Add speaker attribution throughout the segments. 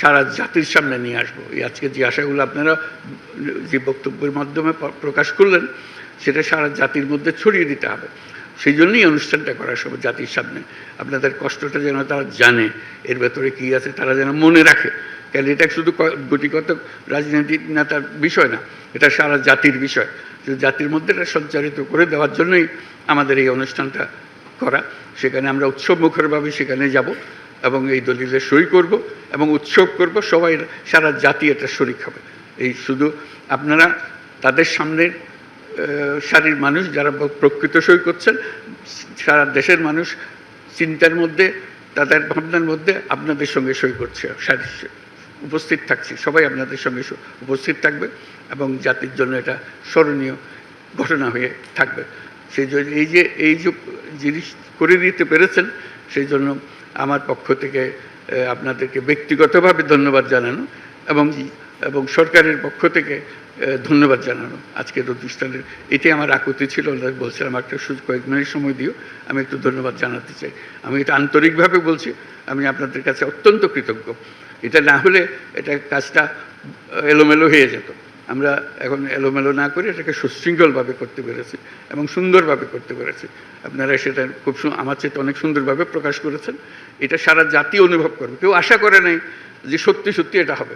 Speaker 1: সারা জাতির সামনে নিয়ে আসব। এই আজকে যে আশাগুলো আপনারা যে বক্তব্যের মাধ্যমে প্রকাশ করলেন, সেটা সারা জাতির মধ্যে ছড়িয়ে দিতে হবে। সেই জন্যই অনুষ্ঠানটা করা সব জাতির সামনে আপনাদের কষ্টটা যেন তারা জানে, এর ভেতরে কী আছে তারা যেন মনে রাখে। কেন এটা শুধু ক- গুটিকত রাজনীতি নেতার বিষয় না, এটা সারা জাতির বিষয়। জাতির মধ্যে এটা সঞ্চারিত করে দেওয়ার জন্যই আমাদের এই অনুষ্ঠানটা করা। সেখানে আমরা উৎসব মুখরভাবে সেখানে যাব। এবং এই দলিলে সই করব এবং উৎসব করব, সবাই সারা জাতি এটা শরিক হবে। এই শুধু আপনারা, তাদের সামনে সারির মানুষ যারা প্রকৃত সই করছেন, সারা দেশের মানুষ চিন্তার মধ্যে, তাদের ভাবনার মধ্যে আপনাদের সঙ্গে সই করছে, সারি উপস্থিত থাকছি, সবাই আপনাদের সঙ্গে উপস্থিত থাকবে এবং জাতির জন্য এটা স্মরণীয় ঘটনা হয়ে থাকবে। সেই জন্য এই যে এই যে জিনিস করে দিতে পেরেছেন সেই জন্য আমার পক্ষ থেকে আপনাদেরকে ব্যক্তিগতভাবে ধন্যবাদ জানানো এবং এবং সরকারের পক্ষ থেকে ধন্যবাদ জানানো। আজকের অনুষ্ঠানের এটাই আমার আকুতি ছিল বলছিলাম একটা সুযোগ কয়েক মিনিট সময় দিও, আমি একটু ধন্যবাদ জানাতে চাই। আমি এটা আন্তরিকভাবে বলছি, আমি আপনাদের কাছে অত্যন্ত কৃতজ্ঞ। এটা না হলে এটা কাজটা, এলোমেলো হয়ে যেত। আমরা এখন এলোমেলো না করে এটাকে সুশৃঙ্খলভাবে করতে পেরেছি এবং সুন্দরভাবে করতে পেরেছি। আপনারা সেটা খুব আমার চেয়ে অনেক সুন্দরভাবে প্রকাশ করেছেন। এটা সারা জাতি অনুভব করবে। কেউ আশা করে নাই যে সত্যি সত্যি এটা হবে।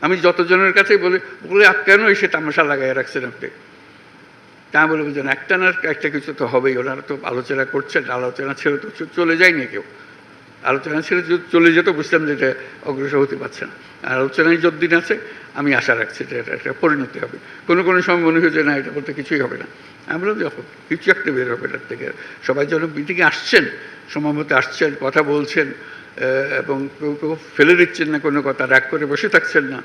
Speaker 1: আমি যতজনের কাছেই বলি, বলে আপ কেন এসে তামাশা লাগাই রাখছেন আপনি? তা বলে বুঝলেন একটা না একটা কিছু তো হবেই। ওনারা তো আলোচনা করছেন, আলোচনা ছেড়ে তো চলে যায়নি কেউ। আলোচনা যদি চলে যেত বুঝতাম যে এটা অগ্রসর হতে পারছে না। আর আলোচনায় যতদিন আছে, আমি আশা রাখছি যে এটা একটা পরিণতি হবে। কোনো কোনো সময় মনে হয়েছে না, এটা বলতে কিছুই হবে না। আমরা যখন কিছু একটা বের হবে এটার থেকে। সবাই যেন মিটিংয়ে আসছেন, সময় মতো আসছেন, কথা বলছেন এবং কেউ কেউ ফেলে দিচ্ছেন না কোনো কথা, রাগ করে বসে থাকছেন না,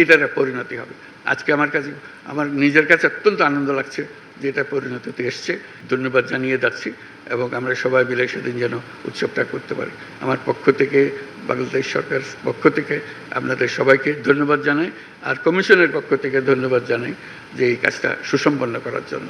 Speaker 1: এটার একটা পরিণতি হবে। আজকে আমার কাছে আমার নিজের কাছে অত্যন্ত আনন্দ লাগছে। যে পরিণত পরিণতিতে এসছে। ধন্যবাদ জানিয়ে যাচ্ছি এবং আমরা সবাই মিলে সেদিন যেন উৎসবটা করতে পারি। আমার পক্ষ থেকে, বাংলাদেশ সরকার পক্ষ থেকে আপনাদের সবাইকে ধন্যবাদ জানাই আর কমিশনের পক্ষ থেকে ধন্যবাদ জানাই যে এই কাজটা সুসম্পন্ন করার জন্য।